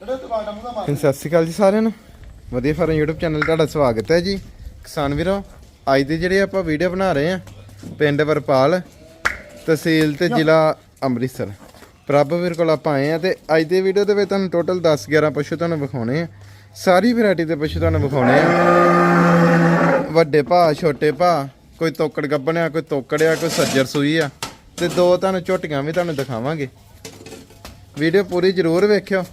ਸਤਿ ਸ਼੍ਰੀ ਅਕਾਲ ਜੀ ਸਾਰਿਆਂ ਨੂੰ। ਵਧੀਆ ਫਾਰਮ YouTube ਚੈਨਲ ਤੁਹਾਡਾ ਸਵਾਗਤ ਹੈ ਜੀ। ਕਿਸਾਨ ਵੀਰੋ, ਅੱਜ ਦੇ ਜਿਹੜੇ ਆਪਾਂ ਵੀਡੀਓ ਬਣਾ ਰਹੇ ਆ ਪਿੰਡ ਵਰਪਾਲ, ਤਹਿਸੀਲ ਤੇ ਜ਼ਿਲ੍ਹਾ ਅੰਮ੍ਰਿਤਸਰ। ਪ੍ਰਭ ਵੀਰ ਕੋਲ ਆਪਾਂ ਆਏ ਆ ਤੇ ਅੱਜ ਦੇ ਵੀਡੀਓ ਦੇ ਵਿੱਚ ਤੁਹਾਨੂੰ ਟੋਟਲ 10 11 ਪਸ਼ੂ ਤੁਹਾਨੂੰ ਵਿਖਾਉਣੇ ਆ। ਸਾਰੀ ਵੈਰਾਈਟੀ ਦੇ ਪਸ਼ੂ ਤੁਹਾਨੂੰ ਵਿਖਾਉਣੇ ਆ। ਵੱਡੇ ਭਾ ਛੋਟੇ ਭਾ ਕੋਈ ਤੋਕੜ ਗੱਬਣਿਆ ਕੋਈ ਤੋਕੜਿਆ, ਕੋਈ ਸੱਜਰ ਸੂਈ ਆ। ਤੇ ਦੋ ਤੁਹਾਨੂੰ ਝੋਟੀਆਂ ਵੀ ਤੁਹਾਨੂੰ ਦਿਖਾਵਾਂਗੇ। ਵੀਡੀਓ ਪੂਰੀ ਜ਼ਰੂਰ ਵੇਖਿਓ।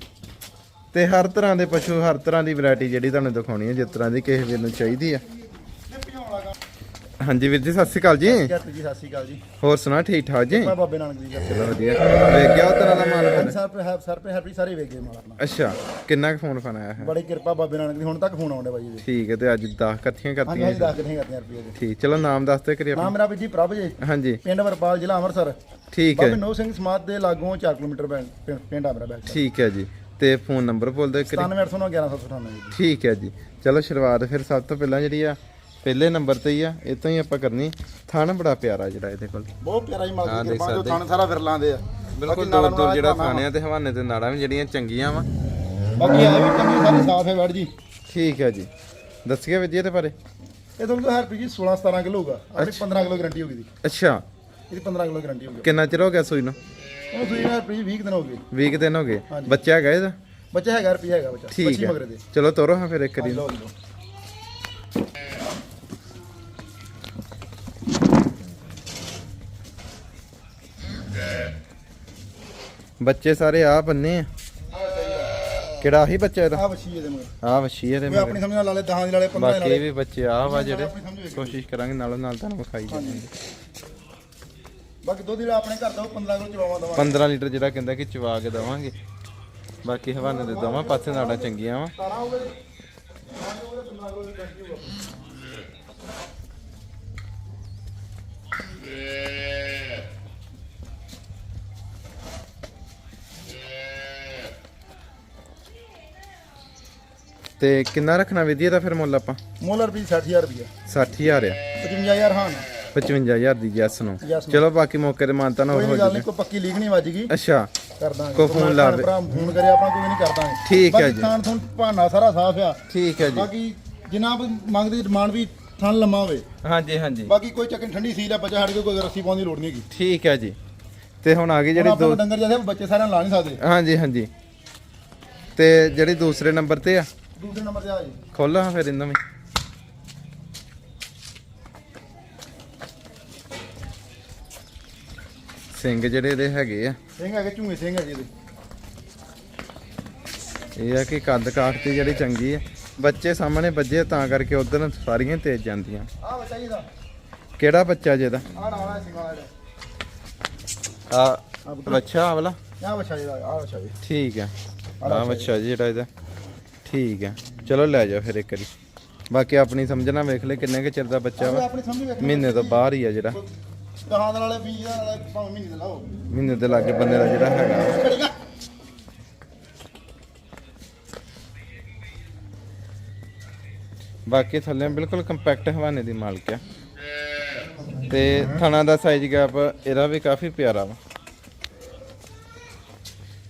ਤੇ ਹਰ ਤਰ੍ਹਾਂ ਦੇ ਪਸ਼ੂ ਹਰ ਤਰ੍ਹਾਂ ਦੀ ਵੈਰਾਈਟੀ ਜਿਹੜੀ ਤੁਹਾਨੂੰ ਦਿਖਾਉਣੀ ਹੈ ਜਿਸ ਤਰ੍ਹਾਂ ਦੀ ਕਿਸੇ ਵੀਰ ਨੂੰ ਚਾਹੀਦੀ ਆ ਹਾਂਜੀ ਵੀਰ ਜੀ ਸਤਿ ਸ਼੍ਰੀ ਅਕਾਲ ਜੀ। ਜੀ ਸਤਿ ਸ਼੍ਰੀ ਅਕਾਲ ਜੀ। ਹੋਰ ਸੁਣਾ ਠੀਕ ਠਾਕ ਜੀ? ਮੈਂ ਬਾਬੇ ਨਾਨਕ ਜੀ ਦਾ ਚਲੋ ਵਧੀਆ। ਵੇਖ ਗਿਆ ਤਰ੍ਹਾਂ ਦਾ ਮਾਲ ਫਿਰ? ਸਰ ਪਰ ਸਰ ਪਰ ਹੈਪੀ ਸਾਰੇ ਵੇਖ ਗਏ ਮਾਲ ਆਪਣਾ। ਅੱਛਾ ਕਿੰਨਾ ਕੁ ਫੋਨ ਫਾਨ ਆਇਆ ਹੈ? ਬੜੀ ਕਿਰਪਾ ਬਾਬੇ ਨਾਨਕ ਦੀ ਹੁਣ ਤੱਕ ਫੋਨ ਆਉਂਦੇ ਬਾਈ ਜੀ ਠੀਕ ਹੈ ਤੇ ਅੱਜ 10 ਇਕੱਠੀਆਂ ਕਰਤੀਆਂ ਹਾਂਜੀ ਰੁਪਏ ਦੇ। ਠੀਕ ਚਲੋ ਨਾਮ ਦੱਸ ਤੇ ਕਰੀ ਨਾਮ ਮੇਰਾ ਵੀ ਜੀ ਪ੍ਰਭ ਜੀ। ਹਾਂਜੀ। ਪਿੰਡ ਵਰਪਾਲ ਜ਼ਿਲ੍ਹਾ ਅੰਮ੍ਰਿਤਸਰ। ਠੀਕ ਹੈ। ਬਾਬੇ ਨੋ ਸਿੰਘ ਸਮਾਧ ਦੇ ਲਾਗੋਂ 4 ਕਿਲੋਮੀਟਰ ਪਿੰਡ ਆ ਮੇਰਾ ਬੈਕ ਠੀਕ ਹੈ ਜੀ। ਤੇ ਫੋਨ ਨੰਬਰ ਬੋਲ ਦਿਓ ਕਰੀ 9898 1198 ਜੀ। ਠੀਕ ਹੈ ਜੀ। ਚਲੋ ਸ਼ੁਰੂਆਤ ਫਿਰ ਸਭ ਤੋਂ ਪਹਿਲਾਂ ਜਿਹੜੀ ਆ ਪਹਿਲੇ ਨੰਬਰ ਤੇ ਹੀ ਆ ਇਹ ਤੋਂ ਹੀ ਆਪਾਂ ਕਰਨੀ ਥਣ ਬੜਾ ਪਿਆਰਾ ਜਿਹੜਾ ਇਹਦੇ ਕੋਲ। ਬਹੁਤ ਪਿਆਰਾ ਜੀ ਮਾਲ ਹਾਂ, ਦੀ ਕਿਰਪਾ ਜੋ। ਥਾਣ ਸਾਰਾ ਵਿਰਲਾਂ ਦੇ ਆ। ਬਿਲਕੁਲ ਦੂਰ ਦੂਰ ਜਿਹੜਾ ਖਾਣਾ। ਥਾਣਿਆਂ ਤੇ ਹਵਾਨੇ ਤੇ ਨਾੜਾਂ ਵੀ ਜਿਹੜੀਆਂ ਚੰਗੀਆਂ ਵਾ। ਬਾਕੀ ਇਹ ਵੀ ਚੰਗੀ ਸਾਰੀ ਸਾਫ਼ ਹੈ ਵੜ ਜੀ। ਠੀਕ ਹੈ ਜੀ। ਦੱਸਿਆ ਵਿਦਿਆ ਤੇ ਬਾਰੇ? ਇਹ ਤੁਹਾਨੂੰ ਹਰ ਪੀਜੀ 16 17 ਕਿਲੋ ਹੋਊਗਾ। ਆਪਣੀ 15 ਕਿਲੋ ਗਾਰੰਟੀ ਹੋਗੀ ਦੀ ਅੱਛਾ। ਇਹਦੀ 15 ਕਿਲੋ ਗਾਰੰਟੀ ਹੋਗੀ ਕਿੰਨਾ ਚਿਰ ਹੋ ਗਿਆ ਸੂਈ ਨੂੰ? ਉਹ 20 ਦਿਨ ਹੋ ਗਏ। 20 ਕੁ ਦਿਨ ਹੋ ਗਏ। ਹਾਂਜੀ। ਬੱਚਾ ਹੈਗਾ ਇਹਦਾ? ਬੱਚਾ ਹੈਗਾ ਰੁਪਿਆ ਹੈਗਾ ਬੱਚਾ। ਠੀਕ 25 ਹੈ। ਮਗਰੇ ਦੇ। ਚਲੋ ਤੋਰੋ ਹਾਂ ਫਿਰ ਇੱਕ ਦਿਨ। ਲਓ ਜੀ ਲਓ। ਬੱਚੇ ਸਾਰੇ ਆ ਬੰਨੇ ਆ। ਕਿਹੜਾ ਆਹੀ ਬੱਚਾ ਇਹਦਾ? ਆ ਵਛੀ ਇਹਦੇ ਮਗਰ। ਆ ਵਛੀ ਇਹਦੇ ਕੋਈ ਆਪਣੀ ਸਮਝ ਨਾਲ ਲਾ ਲੈ 10 ਦੀ ਲਾ ਲੈ 15 ਦੀ ਲਾ ਬਾਕੀ ਵੀ ਬੱਚੇ ਆ ਵਾ ਜਿਹੜੇ ਕੋਸ਼ਿਸ਼ ਕਰਾਂਗੇ ਨਾਲੋਂ ਨਾਲ ਤੁਹਾਨੂੰ ਵਿਖਾਈ ਜਾਵਾਂਗੇ ਬਾਕੀ ਦੁੱਧ ਜਿਹੜਾ ਆਪਣੇ ਘਰ ਦਾ ਉਹ 15 ਕਿਲੋ ਚਵਾਵਾ ਦਵਾ 15 ਲੀਟਰ ਜਿਹੜਾ ਕਹਿੰਦਾ ਕਿ ਚਵਾ ਕੇ ਦਵਾਂਗੇ। ਬਾਕੀ ਹਵਾਨੇ ਦੇ ਦਵਾਂ ਪਾਸੇ ਨਾੜਾਂ ਚੰਗੀਆਂ ਵਾ। 17 ਹੋ ਗਏ 15 ਕਿਲੋ ਦੀ ਗਾਰੰਟੀ ਹੋਊਗਾ ਤੇ ਕਿੰਨਾ ਰੱਖਣਾ ਵਿਧੀ ਦਾ ਫਿਰ ਮੁੱਲ ਆਪਾਂ? ਮੋਲਰ ਵੀ 60000 ਰੁਪਿਆ 60000 ਆ। 55000 ਹਾਂ। 55000 ਦੀ ਜੈਸ ਨੂੰ। Yes ਨੂੰ। ਚਲੋ ਬਾਕੀ ਮੌਕੇ ਤੇ ਮਾਨਤਾ ਕੋਈ ਹੋ ਗੱਲ ਨਹੀਂ ਕੋਈ ਪੱਕੀ ਲੀਕ ਨਹੀਂ ਵੱਜਗੀ ਅੱਛਾ ਕਰ ਦਾਂਗੇ ਕੋਈ ਫੋਨ ਭੈਣ ਲਾਵੇ। ਭਰਾ ਫੋਨ ਕਰੇ ਆਪਾਂ ਕੋਈ ਨਹੀਂ ਕਰ ਦਾਂਗੇ ਠੀਕ ਹੈ ਬਾਕੀ ਜੀ। ਥਾਣ ਥੁਣ ਸਾਰਾ ਸਾਫ਼ ਆ। ਠੀਕ ਹੈ ਜੀ। ਬਾਕੀ ਜਿੰਨਾ ਵੀ ਮੰਗਦੀ ਡਿਮਾਂਡ ਵੀ ਥਣ ਲੰਮਾ ਹੋਵੇ। ਹਾਂਜੀ ਹਾਂਜੀ। ਬਾਕੀ ਕੋਈ ਚੱਕਰ ਠੰਡੀ ਸੀਲ ਆ ਬੱਚਾ ਸਾਡੇ ਕੋਲ ਕੋਈ ਰੱਸੀ ਪਾਉਣ ਦੀ ਲੋੜ ਨਹੀਂ ਹੈਗੀ। ਠੀਕ ਹੈ ਜੀ। ਤੇ ਹੁਣ ਆ ਗਈ ਜਿਹੜੀ ਦੋ ਡੰਗਰ ਜਿਹਦੇ ਬੱਚੇ ਸਾਰਿਆਂ ਨੂੰ ਲਾ ਨਹੀਂ ਸਕਦੇ। ਹਾਂਜੀ ਹਾਂਜੀ। ਤੇ ਜਿਹੜੀ ਦੂਸਰੇ ਨੰਬਰ ਤੇ ਆ? ਦੂਸਰੇ ਨੰਬਰ ਤੇ ਆ ਜੀ। ਖੋਲੋ ਫਿਰ ਇਹਨਾਂ ਵੀ। ਸਿੰਘ ਜਿਹੜੇ ਇਹਦੇ ਹੈਗੇ ਆ। ਸਿੰਘ ਹੈਗੇ ਝੂਏ ਸਿੰਘ ਹੈਗੇ ਇਹਦੇ। ਇਹ ਆ ਕਿ ਕੱਦ ਕਾਠ ਤੇ ਜਿਹੜੀ ਚੰਗੀ ਆ। ਬੱਚੇ ਸਾਹਮਣੇ ਵੱਜੇ ਤਾਂ ਕਰਕੇ ਉਧਰ ਸਾਰੀਆਂ ਤੇਜ਼ ਜਾਂਦੀਆਂ। ਆ ਬੱਚਾ ਜੀ ਦਾ। ਕਿਹੜਾ ਬੱਚਾ ਆ ਨਾਲ ਆ ਬੱਚਾ ਆ ਵਾਲਾ? ਆ ਬੱਚਾ ਜੀ ਦਾ ਆ ਬੱਚਾ ਜੀ। ਠੀਕ ਆ। ਆ ਬੱਚਾ ਜੀ। ਜਿਹੜਾ ਇਹਦਾ। ਠੀਕ ਆ। ਚਲੋ ਲੈ ਜਾਓ ਫਿਰ ਇੱਕ ਵਾਰੀ। ਬਾਕੀ ਆਪਣੀ ਸਮਝਣਾ ਵੇਖ ਲੈ ਕਿੰਨੇ ਕੁ ਚਿਰ ਦਾ ਬੱਚਾ ਵਾ। ਮਹੀਨੇ ਤੋਂ ਬਾਹਰ ਹੀ ਆ ਜਿਹੜਾ। ਦਹਾਂ ਦੇ ਨਾਲੇ 20 ਦੇ ਨਾਲੇ ਭਾਵੇਂ ਮਹੀਨੇ ਦੇ ਲਾਓ। ਮਹੀਨੇ ਦੇ ਲਾਗੇ ਬੰਦੇ ਦਾ ਜਿਹੜਾ ਹੈਗਾ। ਬਾਕੀ ਥੱਲੇ ਬਿਲਕੁਲ ਕੰਪੈਕਟ ਹਵਾਨੇ ਦੀ ਮਾਲਕ ਆ। ਤੇ ਥਣਾ ਦਾ ਸਾਈਜ਼ ਗੈਪ ਇਹਦਾ ਵੀ ਕਾਫੀ ਪਿਆਰਾ ਵਾ।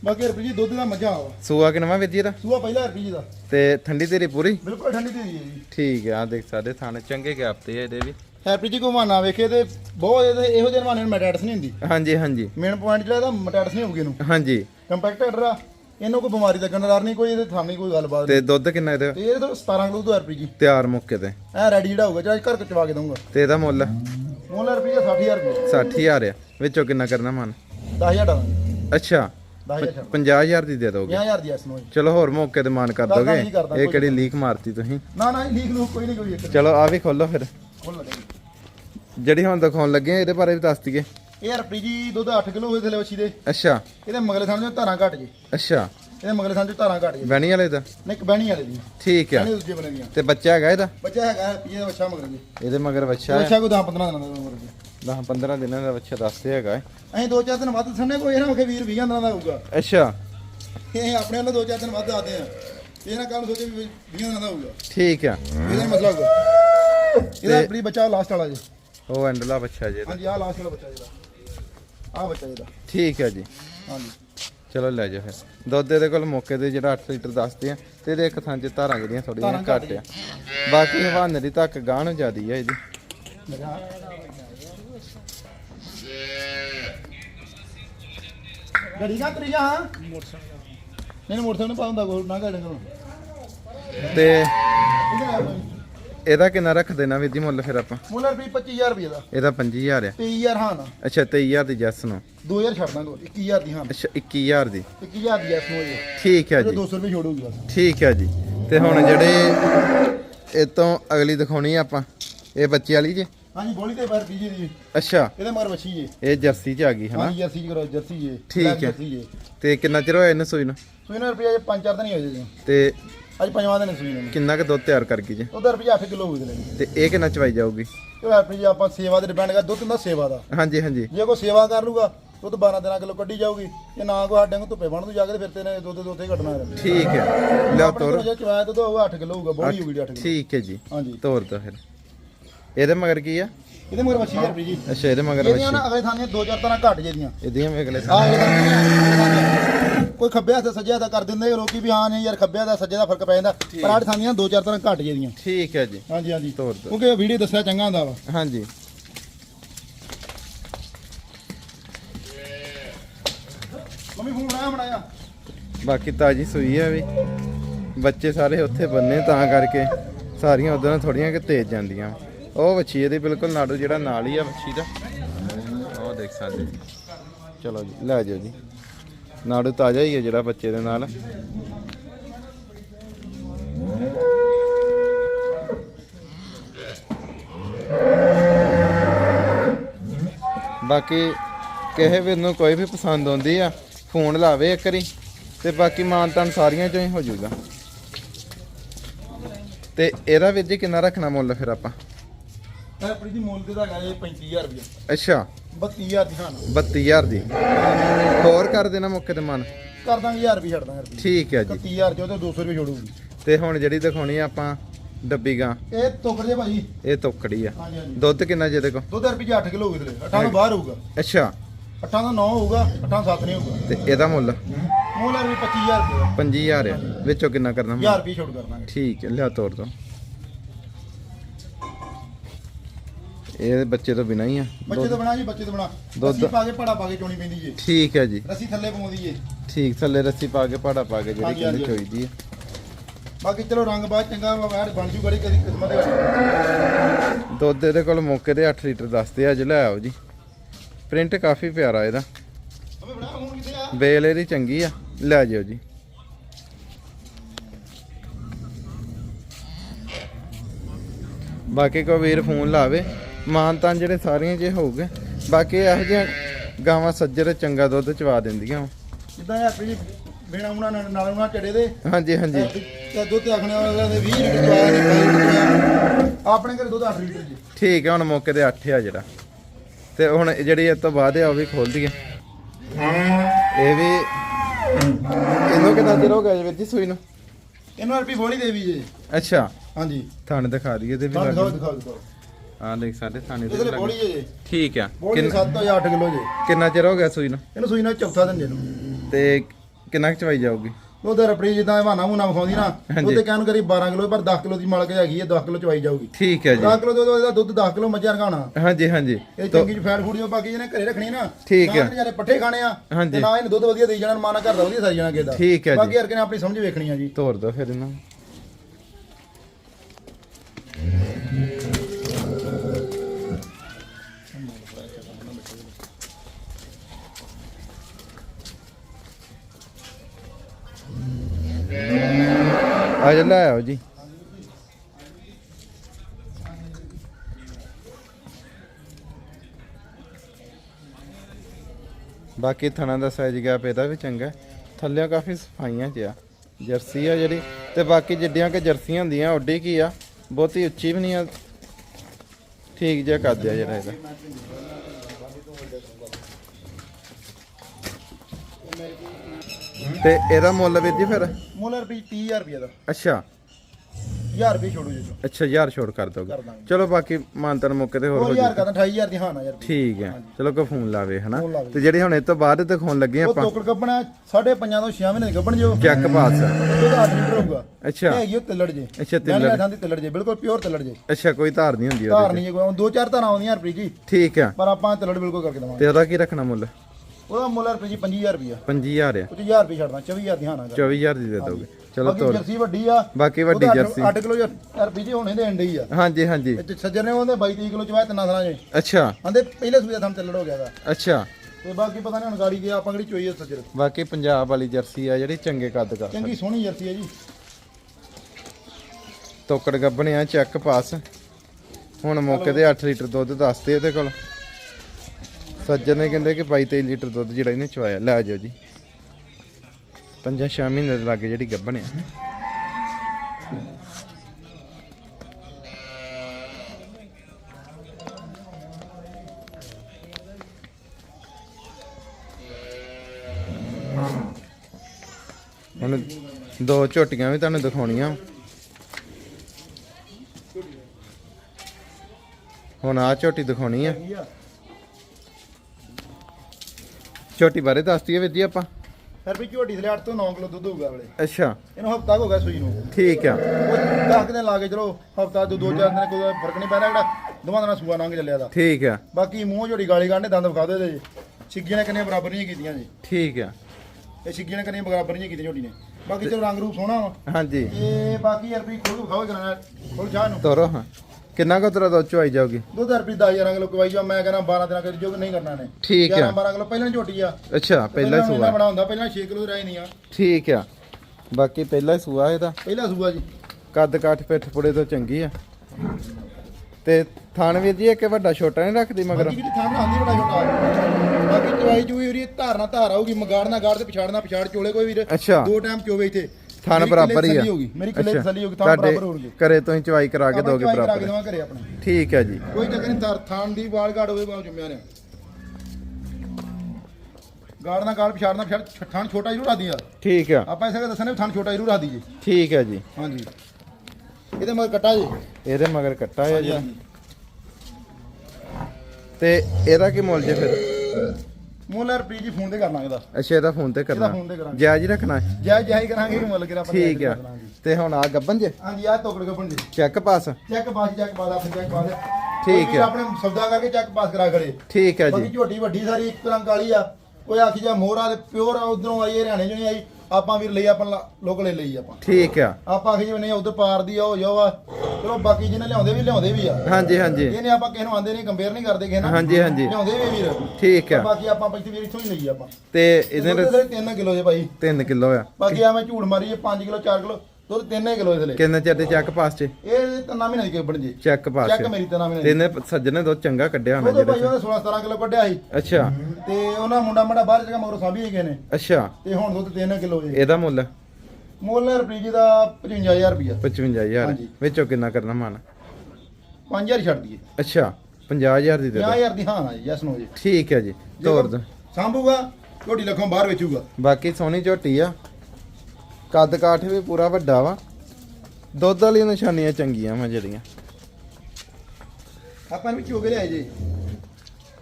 ਬਾਕੀ ਰੁਪਏ ਜੀ ਦੁੱਧ ਦਾ ਮਜ਼ਾ ਆਵਾ ਸੂਆ ਕਿਨਵਾ ਵਿਧੀ ਦਾ? ਸੂਆ ਪਹਿਲਾ ਰੁਪਏ ਜੀ ਦਾ। ਤੇ ਠੰਡੀ ਤੇਰੀ ਪੂਰੀ? ਬਿਲਕੁਲ ਠੰਡੀ ਤੇ ਦੀ ਹੈ ਜੀ। ਠੀਕ ਆ ਦੇਖ ਸਾਡੇ ਥਾਣੇ ਚੰਗੇ ਗੈਪ ਤੇ ਆ ਇਹਦੇ ਵੀ। ਹੈਪੀ ਜੀ ਮਾਨਾ ਵੇਖੇ ਤੇ ਬਹੁਤ ਇਹਦੇ ਇਹੋ ਜਿਹੇ ਮਾਨੇ ਨੂੰ ਮੈਟੈਟਸ ਨਹੀਂ ਹੁੰਦੀ ਹਾਂਜੀ ਹਾਂਜੀ। ਮੇਨ ਪੁਆਇੰਟ ਜਿਹੜਾ ਇਹਦਾ ਮੈਟੈਟਸ ਨਹੀਂ ਹੋਊਗੀ ਇਹਨੂੰ। ਹਾਂਜੀ। ਕੰਪੈਕਟ ਹੈਡਰ ਆ ਇਹਨੂੰ ਕੋਈ ਬਿਮਾਰੀ ਦਾ ਗੰਨਦਾਰ ਨਹੀਂ ਕੋਈ ਇਹਦੇ ਥਾਂ ਨਹੀਂ ਕੋਈ ਗੱਲਬਾਤ ਤੇ ਦੁੱਧ ਕਿੰਨਾ ਇਹਦਾ? ਤੇ ਇਹ ਤਾਂ 17 ਕਿਲੋ ਦਾ ਰੁਪਏ ਜੀ ਤਿਆਰ ਮੁੱਕੇ ਤੇ। ਐ ਰੈਡੀ ਜਿਹੜਾ ਹੋਊਗਾ ਜਿਹੜਾ ਘਰ ਚਵਾ ਕੇ ਦਊਂਗਾ। ਤੇ ਇਹਦਾ ਮੁੱਲ? ਮੁੱਲ ਰੁਪਏ 60000 ਰੁਪਏ 60000 ਆ। ਵਿੱਚੋਂ ਕਿੰਨਾ ਕਰਨਾ ਮਨ? 10000 ਡਾਲਾਂਗੇ ਅੱਛਾ। 10000 ਛੱਡ 50000 ਦੀ ਦੇ ਦੋਗੇ। 50000 ਦੀ ਨੂੰ ਜੀ। ਚਲੋ ਹੋਰ ਮੌਕੇ ਤੇ ਮਾਨ ਕਰ ਕਰਦਾ ਦੋਗੇ। ਜੀ, ਕਰਦਾ, ਇਹ ਕੋਈ ਕਿਹੜੀ ਲੀਕ ਮਾਰਤੀ ਤੁਸੀਂ? ਨਾ ਨਾ ਲੀਕ ਨੂੰ ਕੋਈ ਨਹੀਂ ਕੋਈ ਇੱਕ ਚਲੋ ਆ ਵੀ ਖੋਲੋ ਫਿਰ। ਖੋਲ ਲੱਗੇ ਜਿਹੜੀ ਹੁਣ ਦਿਖਾਉਣ ਲੱਗੇ ਆ, ਇਹਦੇ ਬਾਰੇ ਵੀ ਦੱਸ ਦਈਏ। ਇਹ ਰੁਪਏ ਜੀ ਦੁੱਧ 8 ਕਿਲੋ ਹੋਏ ਥਲੇ ਵੱਛੀ ਦੇ। ਅੱਛਾ। ਇਹਦੇ ਮਗਲੇ ਸਮਝੋ ਧਾਰਾਂ ਘਟ ਜੀ। ਅੱਛਾ। ਇਹਦੇ ਮਗਲੇ ਸਮਝੋ ਧਾਰਾਂ ਘਟ ਜੀ। ਬੈਣੀ ਵਾਲੇ ਦਾ ਨਹੀਂ ਕਬੈਣੀ ਵਾਲੇ ਦੀ। ਠੀਕ ਆ। ਬੈਣੀ ਦੂਜੇ ਬਣੇ ਦੀਆਂ ਤੇ ਬੱਚਾ ਹੈਗਾ ਇਹਦਾ? ਬੱਚਾ ਹੈਗਾ ਰੁਪਏ ਦਾ ਬੱਚਾ ਮਗਰ ਜੀ। ਇਹਦੇ ਮਗਰ ਬੱਚਾ ਹੈ। ਬੱਚਾ ਕੋਈ 10 15 ਦਿਨਾਂ ਦਾ ਉਮਰ ਜੀ। 10 15 ਦਿਨਾਂ ਦਾ ਬੱਚਾ ਦੱਸਦੇ ਹੈਗਾ। ਅਸੀਂ ਦੋ ਚਾਰ ਦਿਨ ਵੱਧ ਸੰਨੇ ਕੋਈ ਨਾ ਹੋਵੇ ਵੀਰ 20 ਦਿਨਾਂ ਦਾ ਹੋਊਗਾ। ਅੱਛਾ। ਇਹ ਆਪਣੇ ਦੋ ਚਾਰ ਦਿਨ ਵੱਧ ਆਦੇ ਆ। ਇਹ ਨਾ ਕੱਲ ਸੋਚੇ ਵੀ 20 ਦਿਨਾਂ ਦਾ ਹੋਊਗਾ। ਠੀਕ ਆ। ਇਹਦਾ ਮਸਲਾ ਹੋਊਗਾ। ਇਹਦਾ ਆਪਣੀ ਬੱਚਾ ਲਾਸਟ ਵਾਲਾ ਜੀ। ਉਹ ਐਂਡਲਾ ਬੱਚਾ ਜੇ ਹਾਂਜੀ ਆਹ ਲਾਸਟ ਵਾਲਾ ਬੱਚਾ ਜਿਹਦਾ। ਆਹ ਬੱਚਾ ਜਿਹਦਾ। ਠੀਕ ਹੈ ਜੀ। ਹਾਂਜੀ। ਚਲੋ ਲੈ ਜਾ ਫਿਰ। ਦੁੱਧ ਇਹਦੇ ਕੋਲ ਮੌਕੇ ਤੇ ਜਿਹੜਾ 8 ਲੀਟਰ ਦੱਸਦੇ ਆ ਤੇ ਇਹਦੇ ਇੱਕ ਥਾਂ 'ਚ ਧਾਰਾਂ ਜਿਹੜੀਆਂ ਥੋੜੀਆਂ ਘੱਟ ਆ। ਬਾਕੀ ਹਵਾਨੇ ਦੀ ਤੱਕ ਗਾਂ ਨੂੰ ਜ਼ਿਆਦੀ ਆ ਇਹਦੀ। ਗੜੀ ਕਾ ਤਰੀ ਜਾ ਹਾਂ? ਨਹੀਂ ਮੋਟਰਸਾਈਕਲ ਨੂੰ ਪਾਉਂਦਾ ਕੋਲ ਨਾ ਗੜਨ ਕੋਲ ਤੇ ਇਹਦਾ ਆ ਕਿੰਨਾ ਰੱਖ ਦੇਣਾ ਵੀਰ ਜੀ ਮੁੱਲ ਫਿਰ ਆਪਾਂ? ਮੁੱਲ ਰੁਪਏ 25000 ਰੁਪਏ ਦਾ। ਇਹਦਾ 25000 ਆ। 23000 ਹਾਂ ਨਾ। ਅੱਛਾ 23000 ਦੀ ਜੱਸ ਨੂੰ। 2000 ਛੱਡ ਦਾਂਗੇ 21000 ਦੀ ਹਾਂ ਅੱਛਾ 21000 ਦੀ। 21000 ਦੀ ਐਸ ਨੂੰ ਇਹ। ਠੀਕ ਹੈ ਇਹਦੇ ਜੀ। 200 ਰੁਪਏ ਛੋੜੂਗੀ ਬਸ। ਠੀਕ ਹੈ ਜੀ। ਤੇ ਹੁਣ ਜਿਹੜੇ ਇਹ ਤੋਂ ਅਗਲੀ ਦਿਖਾਉਣੀ ਆ ਆਪਾਂ ਇਹ ਬੱਚੇ ਵਾਲੀ ਜੇ? ਹਾਂਜੀ ਬੋਲੀ ਤੇ ਬਾਰ ਬੀਜੀ ਦੀ। ਅੱਛਾ। ਇਹਦੇ ਮਗਰ ਬੱਚੀ ਜੇ। ਇਹ ਜਰਸੀ ਚ ਆ ਗਈ ਹਨਾ? ਹਾਂਜੀ ਜਰਸੀ ਕਰੋ ਜਰਸੀ ਜੇ। ਠੀਕ ਹੈ। ਜਰਸੀ ਜੇ। ਤੇ ਕਿੰਨਾ ਚਿਰ ਹੋਇਆ ਇਹਨੂੰ ਸੂਈ ਨੂੰ? ਸੂਈ ਨੂੰ ਰੁਪਏ ਪੰਜ ਚਾਰ ਦਿਨ ਹੀ ਹੋਏ ਜੀ। ਤੇ ਅੱਜ ਪੰਜਵਾਂ ਦਿਨ ਸੂਈ ਨੂੰ ਕਿੰਨਾ ਕੁ ਦੁੱਧ ਤਿਆਰ ਕਰ ਗਈ ਜੇ? ਉਹਦਾ ਰੁਪਏ 8 ਕਿਲੋ ਹੋ ਗਏ ਨੇ ਤੇ ਇਹ ਕਿੰਨਾ ਚਵਾਈ ਜਾਊਗੀ? ਤੇ ਰੁਪਏ ਜੇ ਆਪਾਂ ਸੇਵਾ ਤੇ ਡਿਪੈਂਡ ਕਰ ਦੁੱਧ ਹੁੰਦਾ ਸੇਵਾ ਦਾ। ਹਾਂਜੀ ਹਾਂਜੀ। ਜੇ ਕੋਈ ਸੇਵਾ ਕਰ ਲੂਗਾ ਦੁੱਧ 12 13 ਕਿਲੋ ਕੱਢੀ ਜਾਊਗੀ। ਜੇ ਨਾ ਕੋਈ ਸਾਡੇ ਨੂੰ ਧੁੱਪੇ ਬਣ ਦੂ ਜਾ ਕੇ ਤੇ ਫਿਰ ਤੇਨੇ ਦੁੱਧ ਦੁੱਧ ਹੀ ਕੱਢਣਾ ਹੈ ਠੀਕ ਹੈ। ਲਿਆ ਤੋਰ। ਜੇ ਚਵਾਇਆ ਦੁੱਧ ਹੋਊਗਾ 8 ਕਿਲੋ ਹੋਊਗਾ ਬੋਲੀ ਹੋਊਗੀ 8 ਕਿਲੋ। ਠੀਕ ਹੈ ਜੀ। ਹਾਂਜੀ। ਤੋਰ ਦੋ ਫਿਰ। ਇਹਦੇ ਮਗਰ ਕੀ ਆ? ਇਹਦੇ ਮਗਰ ਰੁਪਏ ਜੀ। ਅੱਛਾ ਇਹਦੇ ਮਗਰ ਇਹਦੀਆਂ ਵੱਛੀ ਨਾ ਅਗਲੇ ਥਾਂ ਦੀਆਂ ਦੋ ਚਾਰ ਤਰ੍ਹਾਂ ਘੱਟ ਜਿਹਦੀਆਂ। ਇਹਦੀਆਂ ਵੀ ਅਗਲੇ ਤਾਂ ਕੋਈ ਖੱਬੇ ਹੱਥ ਸੱਜੇ ਹੱਥ ਕਰ ਦਿੰਦੇ ਲੋਕੀ ਵੀ ਹਾਂ ਨਹੀਂ ਯਾਰ ਖੱਬੇ ਦਾ ਸੱਜੇ ਦਾ ਫ਼ਰਕ ਪੈ ਜਾਂਦਾ। ਪਰ ਆਹ ਥਾਂ ਦੀਆਂ ਦੋ ਚਾਰ ਤਰ੍ਹਾਂ ਘੱਟ ਜਿਹਦੀਆਂ ਠੀਕ ਹੈ ਜੀ। ਹਾਂਜੀ ਹਾਂਜੀ। ਤੋਰ ਦੋ। ਕਿਉਂਕਿ ਵੀਡੀਓ ਦੱਸਿਆ ਚੰਗਾ ਹੁੰਦਾ ਵਾ। ਹਾਂਜੀ। ਮੰਮੀ ਫੋਨ ਬਣਾਇਆ ਬਣਾਇਆ ਬਾਕੀ ਤਾਜੀ ਸੂਈ ਆ ਵੀ। ਬੱਚੇ ਸਾਰੇ ਉੱਥੇ ਬੰਨੇ ਤਾਂ ਕਰਕੇ ਸਾਰੀਆਂ ਉਧਰ ਥੋੜੀਆਂ ਕਿ ਤੇਜ਼ ਜਾਂਦੀਆਂ। ਉਹ ਵੱਛੀ ਇਹਦੀ ਬਿਲਕੁਲ ਨਾੜੂ ਜਿਹੜਾ ਨਾਲ ਹੀ ਆ ਵੱਛੀ ਦਾ। ਉਹ ਦੇਖ ਸਕਦੇ। ਚਲੋ ਜੀ ਲੈ ਜਾਓ ਜੀ। ਨਾੜੂ ਤਾਜ਼ਾ ਹੀ ਹੈ ਜਿਹੜਾ ਬੱਚੇ ਦੇ ਨਾਲ। ਬਾਕੀ ਕਿਸੇ ਵੀ ਨੂੰ ਕੋਈ ਵੀ ਪਸੰਦ ਆਉਂਦੀ ਆ ਫੋਨ ਲਾਵੇ ਇੱਕ ਵਾਰੀ ਤੇ ਬਾਕੀ ਮਾਨਤਾਨ ਸਾਰੀਆਂ ਚੋਂ ਹੀ ਹੋ ਜਾਊਗਾ। ਤੇ ਇਹਦਾ ਵੀਰ ਜੀ ਕਿੰਨਾ ਰੱਖਣਾ ਮੁੱਲ ਫਿਰ ਆਪਾਂ? ਇਹ ਆਪਣੀ ਦੀ ਮੁੱਲ ਤੇ ਦਾ ਹੈਗਾ ਇਹ 35000 ਰੁਪਏ ਅੱਛਾ। 32000 ਦੀ ਖਾਣ। 32000 ਦੀ। ਹੋਰ ਕਰ ਦੇਣਾ ਮੌਕੇ ਤੇ ਮਨ? ਕਰ ਦਾਂਗੇ 1000 ਰੁਪਏ ਛੱਡ ਦਾਂਗੇ ਰੁਪਏ ਠੀਕ ਹੈ ਜੀ। 31000 ਚੋਂ ਤੇ 200 ਰੁਪਏ ਛੋੜੂਗੀ ਤੇ ਹੁਣ ਜਿਹੜੀ ਦਿਖਾਉਣੀ ਆ ਆਪਾਂ ਡੱਬੀ ਗਾਂ। ਇਹ ਟੋਕਰ ਜੇ ਭਾਜੀ। ਇਹ ਤੋਕੜੀ ਆ। ਹਾਂਜੀ ਹਾਂਜੀ। ਦੁੱਧ ਕਿੰਨਾ ਜਿਹਦੇ ਕੋ ਦੁੱਧ ਰੁਪਏ 8 ਕਿਲੋ ਹੋਊਗੇ ਤੇਰੇ 8 ਤੋਂ ਬਾਹਰ ਹੋਊਗਾ। ਅੱਛਾ। 8 ਤੋਂ 9 ਹੋਊਗਾ 8 ਤੋਂ 7 ਨਹੀਂ ਹੋਊਗਾ। ਤੇ ਇਹਦਾ ਮੁੱਲ? ਮੁੱਲ ਰੁਪਏ 25000 ਰੁਪਏ 25000 ਆ। ਵਿੱਚੋਂ ਕਿੰਨਾ ਕਰਨਾ 1000 ਰੁਪਏ ਛੋੜ ਕਰ ਦਾਂਗੇ ਠੀਕ ਹੈ ਲਿਆ ਤੋਰ ਦੋ। ਇਹ ਬੱਚੇ ਤੋਂ ਬਿਨਾ ਹੀ ਆ। ਬੱਚੇ ਤੋਂ ਬਣਾ ਜੀ ਬੱਚੇ ਤੋਂ ਬਣਾ ਦੁੱਧ- ਰੱਸੀ ਪਾ ਕੇ ਪੜਾ ਪਾ ਕੇ ਚੋਣੀ ਪੈਂਦੀ ਜੀ। ਠੀਕ ਹੈ ਜੀ। ਰੱਸੀ ਥੱਲੇ ਪਾਉਂਦੀ ਏ। ਠੀਕ ਥੱਲੇ ਰੱਸੀ ਪਾ ਕੇ ਪਾੜਾ ਪਾ ਕੇ ਜਿਹੜੀ ਹਾਂਜੀ, ਕਹਿੰਦੇ ਹਾਂਜੀ। ਚੋਈਦੀ ਬਾਕੀ ਚਲੋ ਰੰਗ ਬਾਅਦ ਚੰਗਾ ਵਾ ਬਾਹਰ ਬਣ ਜੂ ਗੜੀ ਕਦੀ ਕਿਸਮਤ ਦੇ ਦੁੱਧ ਇਹਦੇ ਕੋਲ ਮੌਕੇ ਤੇ 8 ਲੀਟਰ ਦੱਸਦੇ ਆ, ਅੱਜ ਲੈ ਆਓ ਜੀ। ਪ੍ਰਿੰਟ ਕਾਫੀ ਪਿਆਰਾ ਇਹਦਾ। ਅਬੇ ਬਣਾ ਹੁਣ ਕਿਤੇ ਆ? ਬੇਲ ਇਹਦੀ ਚੰਗੀ ਆ ਲੈ ਜਿਓ ਜੀ। ਬਾਕੀ ਕੋ ਵੀਰ ਫੋਨ ਲਾਵੇ। ਮਾਨ ਤਾਂ ਜਿਹੜੇ ਸਾਰੀਆਂ ਜੇ ਹੋਊਗੇ ਬਾਕੀ ਇਹੋ ਜਿਹੀਆਂ ਗਾਵਾਂ ਸੱਜਰ ਚੰਗਾ ਦੁੱਧ ਚਵਾ ਦਿੰਦੀਆਂ। ਜਿੱਦਾਂ ਇਹ ਆਪਣੀ ਬਿਨਾ ਉਹਨਾਂ ਨਾਲ ਉਹਨਾਂ ਟੜੇ ਦੇ। ਹਾਂਜੀ ਹਾਂਜੀ। ਤੇ ਦੁੱਧ ਆਖਣੇ ਵਾਲਾ ਦੇ 20 ਲੀਟਰ ਚਵਾਇਆ ਨੇ 22 ਲੀਟਰ ਚਵਾਇਆ। ਆਪਣੇ ਘਰੇ ਦੁੱਧ 8 ਲੀਟਰ ਜੀ। ਠੀਕ ਹੈ ਹੁਣ ਮੌਕੇ ਤੇ 8 ਆ ਜਿਹੜਾ। ਤੇ ਹੁਣ ਜਿਹੜੀ ਇਹ ਤੋਂ ਬਾਅਦ ਆ ਉਹ ਵੀ ਖੋਲ ਦਈਏ ਇਹ ਵੀ ਇਹਨੂੰ ਕਿੰਨਾ ਚਿਰ ਹੋ ਗਿਆ ਜੀ ਵੀਰ ਜੀ ਸੂਈ ਨੂੰ? ਇਹਨੂੰ ਰੁਪਏ ਬੋਲੀ ਦੇ ਵੀ ਜੀ। ਅੱਛਾ। ਹਾਂਜੀ। ਥਣ ਦਿਖਾ ਦਈਏ ਤੇ ਵੀ ਦਿਖਾਓ ਦਿਖਾਓ ਲੱਗ ਦਿਖਾਓ ਦਿਖਾਓ। ਹਾਂ ਦੇਖ ਸਾਡੇ ਥਾਣੇ ਇਹਦੇ ਲਈ ਲੱਗ। ਜੀ। ਠੀਕ ਆ। ਬੋਲੀ ਕਿੰਨਾ 7 ਤੋਂ 8 ਕਿਲੋ ਜੀ। ਕਿੰਨਾ ਚਿਰ ਹੋ ਗਿਆ ਸੂਈ ਨੂੰ? ਇਹਨੂੰ ਸੂਈ ਨਾਲ ਚੌਥਾ ਦਿਨ ਜੀ ਨੂੰ ਤੇ ਕਿੰਨਾ ਕੁ ਚਵਾਈ ਜਾਊਗੀ? ਉਹਦੇ ਰਪੜੀ ਜਿੱਦਾਂ ਹਵਾਨਾ ਮੂਨਾ ਵਿਖਾਉਂਦੀ ਨਾ ਹਾਂਜੀ। ਉਹਦੇ ਕਹਿਣ ਕਰੀ 12 ਕਿਲੋ ਪਰ 10 ਕਿਲੋ ਦੀ ਮਾਲਕ ਹੈਗੀ ਹੈ 10 ਕਿਲੋ ਚਵਾਈ ਜਾਊਗੀ। ਠੀਕ ਹੈ 10 ਜੀ ਕਿਲੋ ਦੁੱਧ ਇਹਦਾ ਦੁੱਧ 10 ਕਿਲੋ ਮੱਝਾਂ ਰਗਾਉਣਾ ਹਾਂਜੀ ਹਾਂਜੀ। ਇਹ ਚੰਗੀ ਜਿਹੀ ਫੈਟ ਉਹ ਬਾਕੀ ਜਿਹਨੇ ਘਰੇ ਰੱਖਣੀ ਨਾ ਠੀਕ ਨਾ ਹੈ। ਜਿਹੜੇ ਪੱਠੇ ਖਾਣੇ ਆ ਹਾਂਜੀ। ਤੇ ਨਾ ਇਹਨੂੰ ਦੁੱਧ ਵਧੀਆ ਦੇਈ ਜਾਣਾ ਮਾਨਾ ਘਰ ਦਾ ਵਧੀਆ ਸਾਰੀ ਜਾਣਾ ਕਿਦਾ ਠੀਕ ਹੈ ਜੀ। ਬਾਕੀ ਹਰ ਕਿਨੇ ਆਪਣੀ ਸਮਝ ਵੇਖਣੀ ਆ ਜੀ। ਤੋਰ ਦੋ ਫਿਰ ਇਹਨਾਂ ਨੂੰ। ਆ ਜਾ ਲੈ ਆਓ ਜੀ। ਬਾਕੀ ਥਣਾ ਦਾ ਸਾਈਜ਼ ਗਿਆ ਇਹਦਾ ਵੀ ਚੰਗਾ ਹੈ। ਕਾਫੀ ਸਫਾਈਆਂ ਚ ਆ, ਜਰਸੀ ਆ ਜਿਹੜੀ, ਤੇ ਬਾਕੀ ਜਿੱਡੀਆਂ ਕਿ ਜਰਸੀਆਂ ਹੁੰਦੀਆਂ, ਓਡੀ ਕੀ ਆ, ਬਹੁਤੀ ਉੱਚੀ ਵੀ ਨਹੀਂ ਆ। ਠੀਕ ਜਿਹਾ ਕੱਦ ਆ ਜਿਹੜਾ ਇਹਦਾ। ਤੇ ਇਹਦਾ ਮੁੱਲ ਵੀਰ ਜੀ ਫਿਰ? ਮੁੱਲ ਰੁਪਏ 30000 ਰੁਪਏ ਦਾ। ਅੱਛਾ। 1000 ਰੁਪਏ ਛੋੜੋ ਜੀ ਅੱਛਾ 1000 ਛੋੜ ਕਰ ਦੋਗੇ। ਕਰ ਦਾਂਗੇ। ਚਲੋ ਬਾਕੀ ਮਾਨਤਨ ਮੌਕੇ ਤੇ ਹੋਰ ਹੋ 2000 ਜਾਊ ਕਰਦਾ 28000 ਦੀ ਹਾਂ ਨਾ ਯਾਰ ਠੀਕ ਹੈ। ਚਲੋ ਕੋ ਫੋਨ ਲਾਵੇ ਹਨਾ? ਫੋਨ ਲਾਵੇ। ਤੇ ਜਿਹੜੇ ਹੁਣ ਇਹ ਤੋਂ ਬਾਅਦ ਦਿਖਾਉਣ ਲੱਗੇ ਉਹ ਆਪਾਂ ਤੋਕੜ ਕੱਪਣਾ ਸਾਢੇ ਪੰਜਾਂ ਤੋਂ 6 ਮਹੀਨੇ ਦੀ ਕੱਪਣ ਜੋ ਚੈੱਕ ਪਾਸ। ਉਹਦਾ 8 ਲੀਟਰ ਹੋਊਗਾ। ਅੱਛਾ। ਇਹ ਹੈਗੀ ਉਹ ਤਿੱਲੜ ਜੇ। ਅੱਛਾ, ਤਿੱਲੜ। ਮੈਂ ਲਿਆ ਦੀ ਤਿੱਲੜ ਜੇ ਬਿਲਕੁਲ ਪਿਓਰ ਤਿੱਲੜ ਜੇ। ਅੱਛਾ ਕੋਈ ਧਾਰ ਨਹੀਂ ਹੁੰਦੀ ਧਾਰ ਉਹਦੇ ਨਹੀਂ ਜੇ ਕੋਈ। ਦੋ ਚਾਰ ਧਾਰਾਂ ਆਉਂਦੀਆਂ ਰੁਪਏ ਜੀ ਠੀਕ ਆ ਪਰ ਆਪਾਂ ਤਿੱਲੜ ਬਿਲਕੁਲ ਕਰਕੇ ਦਵਾਂਗੇ। ਤੇ ਉਹਦਾ ਕੀ ਰੱਖਣਾ ਮੁੱਲ? ਉਹਦਾ ਮੁੱਲ ਰੁਪਏ ਜੀ 25000 ਰੁਪਿਆ 25000 ਆ। ਉਹ 1000 ਰੁਪਏ ਛੱਡਦਾ 24000 ਦੀ ਹਾਂ ਨਾ 24000 ਦੀ ਦੇ ਦੋਗੇ। ਚਲੋ ਬਾਕੀ ਤੋਰ ਜਰਸੀ ਵੱਡੀ ਆ। ਬਾਕੀ ਵੱਡੀ ਜਰਸੀ। 8 ਕਿਲੋ ਰੁਪਏ ਜੀ ਹੋਣੇ ਦੇ ਅੰਡੇ ਹੀ ਆ। ਹਾਂਜੀ ਹਾਂਜੀ। ਇਹ ਸੱਜਰ ਨੇ ਉਹਦੇ 22 30 ਕਿਲੋ ਚਵਾਇਆ ਤਿੰਨਾਂ ਥਾਂ ਜੇ। ਅੱਛਾ। ਆਂਦੇ ਪਹਿਲੇ ਸੂਏ ਥਾਂ ਤਿੱਲੜ ਹੋ ਗਿਆ ਦਾ ਅੱਛਾ। ਤੇ ਬਾਕੀ ਪਤਾ ਨਹੀਂ ਹੁਣ ਗਾੜੀ ਗਿਆ ਆਪਾਂ ਕਿਹੜੀ ਚੋਈ ਆ ਸੱਜਰ ਬਾਕੀ ਪੰਜਾਬ ਵਾਲੀ ਜਰਸੀ ਆ ਜਿਹੜੀ ਚੰਗੇ ਕੱਦ ਕਰ ਚੰਗੀ ਸੋਹਣੀ ਜਰਸੀ ਆ ਜੀ। ਤੋਕੜ ਗੱਬਣੇ ਆ ਚੈੱਕ ਪਾਸ। ਹੁਣ ਮੌਕੇ ਤੇ 8 ਲੀਟਰ ਦੁੱਧ ਦੱਸਦੇ ਇਹਦੇ ਕੋਲ। ਸੱਜਣ ਨੇ ਕਹਿੰਦੇ ਕਿ 22 23 ਲੀਟਰ ਦੁੱਧ ਜਿਹੜਾ ਇਹਨੇ ਚਵਾਇਆ। ਲੈ ਜਾਓ ਜੀ। ਪੰਜਾਂ ਛੇ ਮਹੀਨੇ ਦੇ ਲਾਗੇ ਜਿਹੜੀ ਗੱਬਣ ਆ। ਹੁਣ ਦੋ ਝੋਟੀਆਂ ਵੀ ਤੁਹਾਨੂੰ ਦਿਖਾਉਣੀਆਂ। ਹੁਣ ਆ ਝੋਟੀ ਦਿਖਾਉਣੀ ਆ। ਝੋਟੀ ਬਾਰੇ ਦੱਸ ਦਈਏ ਵੀਰ ਜੀ ਆਪਾਂ। ਫਿਰ ਵੀ ਝੋਟੀ 8 ਤੋਂ 9 ਕਿਲੋ ਦੁੱਧ ਹੋਊਗਾ ਵਾਲੇ ਅੱਛਾ। ਇਹਨੂੰ ਹਫਤਾ ਹੋ ਗਿਆ ਸੂਈ ਨੂੰ। ਠੀਕ ਆ। ਉਹ 10 ਦਿਨ ਲਾ ਕੇ ਚਲੋ ਹਫਤਾ ਦੋ ਦੋ ਚਾਰ ਦਿਨ ਕੋਈ ਫ਼ਰਕ ਨਹੀਂ ਪੈਣਾ ਜਿਹੜਾ ਦੋਵਾਂ ਦਿਨਾਂ ਸੂਆ ਲੰਘ ਚੱਲਿਆ ਦਾ ਠੀਕ ਆ। ਬਾਕੀ ਮੂੰਹ ਝੋੜੀ ਗਾਲੀ ਗਾਣੇ ਦੰਦ ਵਿਖਾ ਦੇ ਜੀ ਛਿੱਗੀਆਂ ਨੇ ਕੰਨੀਆਂ ਬਰਾਬਰ ਨਹੀਂ ਕੀਤੀਆਂ ਜੀ। ਠੀਕ ਆ। ਇਹ ਛਿੱਗੀਆਂ ਨੇ ਕੰਨੀਆਂ ਬਰਾਬਰ ਨਹੀਂ ਕੀਤੀਆਂ ਝੋਟੀ ਨੇ। ਬਾਕੀ ਚਲੋ ਰੰਗ ਰੂਪ ਸੋਹਣਾ ਵਾ। ਹਾਂਜੀ। ਇਹ ਬਾਕੀ ਯਾਰ ਵੀ ਖੋਲ ਵਿਖਾਓ ਕਰਾਣਾ ਖੋਲ ਚਾਹ ਨੂੰ। ਤੋਰੋ ਹਾਂ। ਕਿੰਨਾ ਕੁ ਤੇਰਾ ਦੁੱਧ ਚਵਾਈ ਜਾਊਗੀ? ਦੁੱਧ ਰੁਪਏ 10000 ਕਿਲੋ ਕਵਾਈ ਜਾ ਮੈਂ ਕਹਿੰਦਾ 12 ਦਿਨਾਂ ਕਰ ਜੋ ਨਹੀਂ ਕਰਨਾ ਨੇ। ਠੀਕ ਆ। 12 ਕਿਲੋ ਪਹਿਲਾਂ ਝੋਟੀ ਆ। ਅੱਛਾ ਪਹਿਲਾ ਹੀ ਸੂਆ। ਬੜਾ ਹੁੰਦਾ ਪਹਿਲਾਂ 6 ਕਿਲੋ ਰਹਿ ਨਹੀਂ ਆ। ਠੀਕ ਆ। ਬਾਕੀ ਪਹਿਲਾ ਹੀ ਸੂਆ ਇਹਦਾ। ਪਹਿਲਾ ਸੂਆ ਜੀ। ਕੱਦ ਕਾਠ ਪਿੱਠ ਪੁੜੇ ਤੋਂ ਚੰਗੀ ਆ। ਤੇ ਥਾਣ ਵੀਰ ਜੀ ਇੱਕ ਵੱਡਾ ਛੋਟਾ ਨਹੀਂ ਰੱਖਦੀ ਮਗਰ? ਬਾਕੀ ਜਿਹੜੀ ਥਾਂ ਬਣਾਉਂਦੀ ਬੜਾ ਛੋਟਾ। ਬਾਕੀ ਚਵਾਈ ਚੂਈ ਉਰੀ ਧਾਰਨਾ ਧਾਰ ਆਊਗੀ ਮਗਾੜਨਾ ਗਾੜ ਤੇ ਪਿਛਾੜਨਾ ਪਿਛਾੜ ਚੋਲੇ ਕੋਈ ਵੀਰ ਦੋ ਟਾਈਮ ਚੋਵੇ ਇੱਥੇ। ਮੇਰੀ ਬਰਾਬਰ ਹੀ ਆ। ਮੇਰੀ ਕਿਲੇ। ਤਸੱਲੀ ਥਾਂ ਤੁਹਾਡੇ ਬਰਾਬਰ ਹੋਣਗੇ ਘਰੇ ਤੋਂ ਹੀ ਚਵਾਈ ਕਰਾ ਕੇ ਦੋਗੇ ਚਵਾਈ ਕਰਾ ਕੇ ਬਰਾਬਰ। ਦੇਵਾਂ ਘਰੇ ਆਪਣੇ ਠੀਕ ਹੈ ਜੀ। ਕੋਈ ਚੱਕਰ ਨਹੀਂ ਥਾਣ ਦੀ ਵਾਲ ਗਾੜ ਹੋਵੇ ਬਾਉ ਜੁਮਿਆ ਨੇ। ਗਾੜਨਾ ਗਾੜ ਪਿਛਾੜਨਾ ਪਿਛਾੜ ਥਾਣ ਛੋਟਾ ਜ਼ਰੂਰ ਆਦੀ ਆ। ਠੀਕ ਆ ਆਪਾਂ ਇਸੇ ਦੱਸਣੇ ਥਾਣ ਛੋਟਾ ਜ਼ਰੂਰ ਆਦੀ ਜੀ। ਠੀਕ ਹੈ ਜੀ। ਹਾਂਜੀ। ਇਹਦੇ ਮਗਰ ਕੱਟਾ ਜੀ। ਇਹਦੇ ਮਗਰ ਕੱਟਾ ਆ ਜੀ। ਤੇ ਇਹਦਾ ਕੀ ਮੁੱਲ ਜੇ ਫਿਰ? ਮੁੱਲ ਰੁਪਏ ਜੀ ਫੋਨ ਤੇ ਕਰ ਲਾਂਗੇ ਦਾ ਅੱਛਾ ਇਹਦਾ ਫੋਨ ਤੇ ਕਰਨਾ। ਫੋਨ ਤੇ ਕਰਾਂਗੇ। ਜਾਇਜ਼ ਹੀ ਰੱਖਣਾ ਹੈ? ਜੈ ਜੈ ਹੀ ਕਰਾਂਗੇ ਕਿ ਮੁੱਲ ਕਿਰਾ ਆਪਾਂ ਠੀਕ ਆ। ਤੇ ਹੁਣ ਆ ਗੱਬਨ ਜੇ? ਹਾਂਜੀ ਆ ਟੋਕੜ ਗੱਪਣ ਜੀ। Check pass? Check pass check pass ਆਪਣੇ ਚੈੱਕ ਪਾਸ। ਠੀਕ ਹੈ। ਆਪਣੇ ਸੌਦਾ ਕਰਕੇ ਚੈੱਕ ਪਾਸ ਕਰਾ ਖੜੇ। ਠੀਕ ਹੈ ਬਾਕੀ ਜੀ ਝੋਟੀ ਵੱਡੀ ਸਾਰੀ ਇੱਕ ਰੰਗ ਵਾਲੀ ਆ। ਕੋਈ ਆਖੀ ਜਾ ਮੋਹਰਾ ਤੇ ਪਿਓਰ ਆ ਉਧਰੋਂ ਆਈ ਹਰਿਆਣੇ ਚੋਂ ਨਹੀਂ ਆਈ। ਆਪਾਂ ਵੀਰ ਲਈ ਆਪਾਂ ਲੋਕਲੇ ਲਈ ਆਪਾਂ। ਠੀਕ ਆ। ਆਪਾਂ ਆਖੀ ਨਹੀਂ ਉਧਰ ਪਾਰ ਦੀ ਆ ਜੋ ਆ। ਚਲੋ ਬਾਕੀ ਜਿਹਨੇ ਲਿਆਉਂਦੇ ਵੀ ਲਿਆਉਂਦੇ ਵੀ ਆ। ਹਾਂਜੀ ਹਾਂਜੀ। ਇਹ ਨਹੀਂ ਆਪਾਂ ਕਿਸੇ ਨੂੰ ਆਂਦੇ ਨਹੀਂ ਕੰਪੇਅਰ ਨਹੀਂ ਕਰਦੇ ਕਿਸੇ ਨਾਲ। ਹਾਂਜੀ, ਹਾਂਜੀ। ਲਿਆਉਂਦੇ ਵੀ ਵੀਰ। ਠੀਕ ਆ। ਬਾਕੀ ਆਪਾਂ ਪੈਸੇ ਵੀਰ ਇੱਥੋਂ ਹੀ ਲਈ ਆਪਾਂ। ਤੇ ਇਹਦੇ 3 ਕਿਲੋ ਜੇ ਭਾਈ। 3 ਕਿਲੋ ਆ। ਬਾਕੀ ਐਵੇਂ ਝੂੜ ਮਾਰੀਏ 5 ਕਿਲੋ 4 ਕਿਲੋ। ਦੁੱਧ 3 ਕਿਲੋ ਲਈ। ਕਿੰਨੇ ਚਿਰ ਦੇ ਚੈੱਕ ਪਾਸ ਚ ਇਹ ਤਾਂ ਨਾ ਮਹੀਨੇ ਦੀ ਕਿਬਣ ਜੀ। ਚੈੱਕ ਪਾਸ ਚੈੱਕ ਮੇਰੀ ਤਾਂ ਨਾ ਮਹੀਨੇ ਤੇ ਦੀ ਇਹਨੇ ਸੱਜਣੇ ਦੋ ਚੰਗਾ ਕੱਢਿਆ ਹੋਣਾ ਉਹਦੇ ਭਾਈ ਜਿਹੜੇ ਉਹਨੇ 16 17 ਕਿਲੋ ਕੱਢਿਆ ਸੀ। ਅੱਛਾ। ਤੇ ਉਹਨਾਂ ਮੁੰਡਾ ਮੜਾ ਬਾਹਰ ਜਗਾ ਮਗਰੋਂ ਸਾਂਭੀ ਗਏ ਨੇ। ਅੱਛਾ। ਤੇ ਹੁਣ ਦੁੱਧ 3 ਕਿਲੋ ਜੀ। ਇਹਦਾ ਮੁੱਲ? ਮੁੱਲ ਰੁਪਏ ਜੀ ਦਾ 55000 ਰੁਪਇਆ 55000 ਹਾਂਜੀ। ਵਿੱਚੋਂ ਕਿੰਨਾ ਕਰਨਾ ਮਨ 5000 ਛੱਡ ਦਈਏ। ਅੱਛਾ 50000 ਦੀ ਦੇ ਦਿਓ। 50000 ਦੀ ਹਾਂ ਯਸ ਨੋ ਜੀ। ਠੀਕ ਹੈ ਜੀ ਤੋਰ ਦੋ ਸਾਂਭੂਗਾ ਝੋਟੀ ਲੱਖੋਂ ਬਾਹਰ ਵੇਚੂਗਾ। ਬਾਕੀ ਸੋਹਣੀ ਝੋਟੀ ਆ। ਕੱਦ ਕਾਠ ਵੀ ਪੂਰਾ ਵੱਡਾ ਵਾ। ਦੁੱਧ ਵਾਲੀਆਂ ਨਿਸ਼ਾਨੀਆਂ ਚੰਗੀਆਂ ਵਾ ਜਿਹੜੀਆਂ। ਆਪਾਂ ਨੂੰ ਵੀ ਚੋਗੇ ਲਿਆਏ ਜੀ।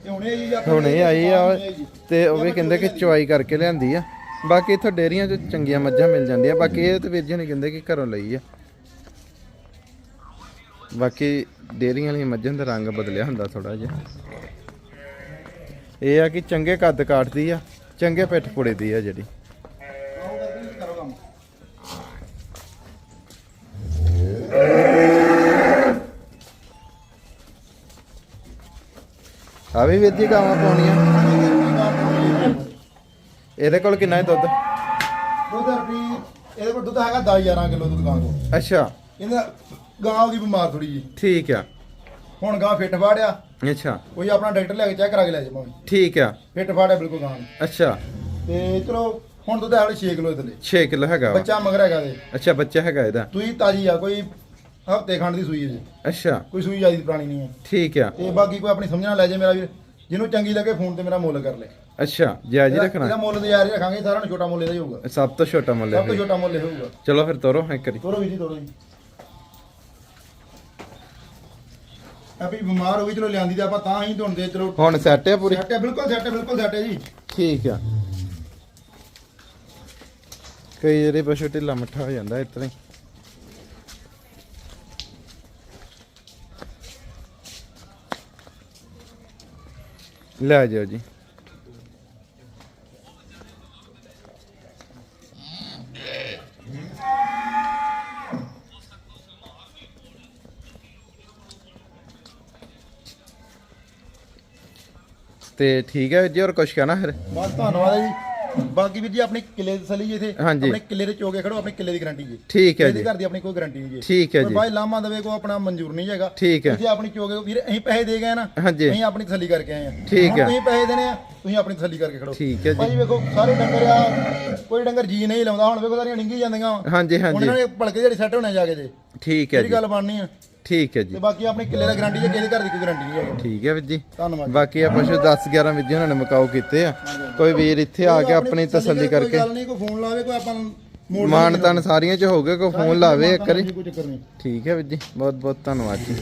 ਇਹ ਹੁਣੇ ਜੀ ਆਪਾਂ ਹੁਣੇ ਆਈ ਆ। ਤੇ ਉਹ ਵੀ ਕਹਿੰਦੇ ਕਿ ਚਵਾਈ ਕਰਕੇ ਲਿਆਂਦੀ ਆ। ਬਾਕੀ ਇੱਥੋਂ ਡੇਰੀਆਂ 'ਚ ਚੰਗੀਆਂ ਮੱਝਾਂ ਮਿਲ ਜਾਂਦੀਆਂ। ਬਾਕੀ ਇਹ ਤੇ ਵੀਰ ਜੀ ਨੇ ਕਹਿੰਦੇ ਕਿ ਘਰੋਂ ਲਈ ਆ। ਬਾਕੀ ਡੇਰੀਆਂ ਵਾਲੀਆਂ ਮੱਝਾਂ ਦਾ ਰੰਗ ਬਦਲਿਆ ਹੁੰਦਾ ਥੋੜਾ ਜਿਹਾ। ਇਹ ਆ ਕਿ ਚੰਗੇ ਕੱਦ ਕਾਟਦੀ ਆ ਚੰਗੇ ਪਿੱਠ ਪੁੜੇ ਦੀ ਆ ਜਿਹੜੀ। ਆ ਵੀ ਵੀਰ ਜੀ ਗਾਵਾਂ ਪਾਉਣੀਆਂ। ਇਹਦੇ ਕੋਲ ਕਿੰਨਾ ਹੈ ਦੁੱਧ? ਦੁੱਧ ਰੁਪਏ ਇਹਦੇ ਕੋਲ ਦੁੱਧ ਹੈਗਾ 10 11 ਕਿਲੋ ਦੁੱਧ ਗਾਂ ਕੋਲ। ਅੱਛਾ। ਇਹਦਾ ਗਾਂ ਹੋ ਗਈ ਬਿਮਾਰ ਥੋੜੀ ਜੀ ਠੀਕ ਆ। ਹੁਣ ਗਾਂ ਫਿੱਟ ਫਾੜਿਆ। ਅੱਛਾ। ਕੋਈ ਆਪਣਾ ਡਾਕਟਰ ਲੈ ਕੇ ਚੈੱਕ ਕਰਾ ਕੇ ਲੈ ਜਾਵਾਂ ਠੀਕ ਆ। ਫਿੱਟ ਫਾੜਿਆ ਬਿਲਕੁਲ ਗਾਂ। ਅੱਛਾ। ਤੇ ਚਲੋ ਹੁਣ ਦੁੱਧ ਹੈ 6 ਕਿਲੋ ਇਹਦੇ ਲਈ। 6 ਕਿਲੋ ਹੈਗਾ ਵਾ। ਬੱਚਾ ਮਗਰ ਹੈਗਾ ਦੇ ਅੱਛਾ ਬੱਚਾ ਹੈਗਾ ਇਹਦਾ। ਸੂਈ ਤਾਜੀ ਆ ਕੋਈ ਹਫ਼ਤੇ ਖੰਡ ਦੀ ਸੂਈ ਹੈ ਜੀ। ਅੱਛਾ। ਕੋਈ ਸੂਈ ਜ਼ਿਆਦਾ ਪੁਰਾਣੀ ਨਹੀਂ ਹੈ। ਠੀਕ ਆ। ਤੇ ਬਾਕੀ ਕੋਈ ਆਪਣੀ ਸਮਝਣਾ ਲੈ ਜੇ ਮੇਰਾ ਵੀਰ ਜਿਹਨੂੰ ਚੰਗੀ ਲੱਗੇ ਫੋਨ ਤੇ ਮੇਰਾ ਮੁੱਲ ਕਰ ਲੈ। ਅੱਛਾ ਜਾਇਜ਼ ਹੀ ਇਹਦਾ ਰੱਖਣਾ। ਮੁੱਲ ਤੇ ਯਾਰ ਹੀ ਰੱਖਾਂਗੇ ਸਾਰਿਆਂ ਨੂੰ ਛੋਟਾ ਮੁੱਲ ਇਹਦਾ ਹੀ ਹੋਊਗਾ। ਸਭ ਤੋਂ ਛੋਟਾ ਮੁੱਲ ਸਭ ਤੋਂ ਛੋਟਾ ਮੁੱਲ ਇਹ ਹੋਊਗਾ। ਚਲੋ ਫਿਰ ਤੋਰੋ ਇੱਕ ਵਾਰੀ। ਤੋਰੋ ਵੀਰ ਜੀ ਤੋਰੋ ਜੀ। ਆ ਵੀ ਬਿਮਾਰ ਹੋ ਗਈ ਚਲੋ ਲਿਆਂਦੀ ਤਾਂ ਆਪਾਂ ਤਾਂ ਹੀ ਧੁਣ ਦੇ ਚਲੋ ਹੁਣ ਸੈੱਟ ਹੈ ਪੂਰੀ? ਸੈੱਟ ਹੈ ਬਿਲਕੁਲ ਸੈੱਟ ਹੈ ਬਿਲਕੁਲ ਸੈੱਟ ਹੈ ਜੀ। ਠੀਕ ਆ। ਕਈ ਜਿਹੜੇ ਪਸ਼ੂ ਢਿੱਲਾ ਮੱਠਾ ਹੋ ਜਾਂਦਾ ਇਸ ਤਰ੍ਹਾਂ ਹੀ। ਲੈ ਜਾਓ ਜੀ। ਤੇ ਠੀਕ ਹੈ ਜੀ, ਹੋਰ ਕੁਝ ਕਹਿਣਾ ਫਿਰ? ਬਸ ਧੰਨਵਾਦ ਹੈ ਜੀ। ਬਾਕੀ ਵੀਰ ਜੀ ਆਪਣੀ ਕਿੱਲੇ ਦੀ ਤਸੱਲੀ ਜੀ ਇਥੇ ਹਾਂਜੀ। ਆਪਣੇ ਕਿੱਲੇ ਦੇ ਚੋਗੇ ਖੜੋ ਆਪਣੀ ਕਿੱਲੇ ਦੀ ਗਾਰੰਟੀ ਜੀ। ਠੀਕ ਹੈ ਇਹਦੇ ਜੀ। ਘਰ ਦੀ ਆਪਣੀ ਕੋਈ ਗਾਰੰਟੀ ਨਹੀਂ ਜੀ। ਠੀਕ ਹੈ ਕੋਈ ਜੀ। ਬਾਈ ਲਾਮਾ ਦੇਵੇ ਕੋ ਆਪਣਾ ਮਨਜ਼ੂਰ ਨਹੀਂ ਹੈਗਾ। ਠੀਕ ਹੈ। ਤੁਸੀਂ ਆਪਣੀ ਚੋਗੇ ਵੀਰ ਅਸੀਂ ਪੈਸੇ ਦੇ ਗਏ ਨਾ ਹਾਂਜੀ। ਅਸੀਂ ਆਪਣੀ ਤਸੱਲੀ ਕਰਕੇ ਆਏ ਆ ਠੀਕ ਹੁਣ ਹੈ। ਤੁਸੀਂ ਪੈਸੇ ਦੇਣੇ ਆ ਤੁਸੀਂ ਆਪਣੀ ਤਸੱਲੀ ਕਰਕੇ ਖੜੋ। ਠੀਕ ਹੈ ਜੀ। ਭਾਈ ਵੇਖੋ ਸਾਰੇ ਡੰਗਰ ਆ ਕੋਈ ਡੰਗਰ ਜੀ ਨਹੀਂ ਲਾਉਂਦਾ। ਹੁਣ ਵੇਖੋ ਸਾਰੀਆਂ ਡਿੰਗੀ ਜਾਂਦੀਆਂ। ਵਾਂ। ਹਾਂਜੀ ਹਾਂਜੀ। ਉਹਨਾਂ ਨੇ ਭਲਕੇ ਜਿਹੜੀ ਸੈੱਟ ਹੋਣੇ ਜਾ ਕੇ ਜੇ। ਠੀਕ ਹੈ ਜੀ। ਗੱਲ ਬਣਨੀ ਆ। ਠੀਕ ਹੈ ਤੇ ਜੀ ਬਾਕੀ ਆਪਣੀ ਕਿੱਲੇ ਦਾ ਗਾਰੰਟੀ ਹੈ ਕਿਸੇ ਘਰ ਦੀ ਕੋਈ ਗਾਰੰਟੀ ਨਹੀਂ ਹੈਗੀ। ਠੀਕ ਹੈ ਵੀਰ ਜੀ। ਧੰਨਵਾਦ। ਬਾਕੀ ਆ ਪਸ਼ੂ 10 11 ਵੀਰ ਜੀ ਉਹਨਾਂ ਨੇ ਮਕਾਓ ਕੀਤੇ ਆ। ਕੋਈ ਵੀਰ ਇੱਥੇ ਆ ਕੇ ਆਪਣੀ ਤਸੱਲੀ ਕੋਈ ਕਰਕੇ ਗੱਲ ਨਹੀਂ ਕੋਈ ਫੋਨ ਲਾਵੇ ਕੋਈ ਆਪਾਂ ਮਾਨ ਤਨ ਸਾਰੀਆਂ ਚ ਹੋ ਗਏ ਕੋਈ ਫੋਨ ਲਾਵੇ ਇੱਕ ਵਾਰੀ। ਠੀਕ ਹੈ ਵੀਰ ਜੀ ਬਹੁਤ ਬਹੁਤ ਧੰਨਵਾਦ ਜੀ।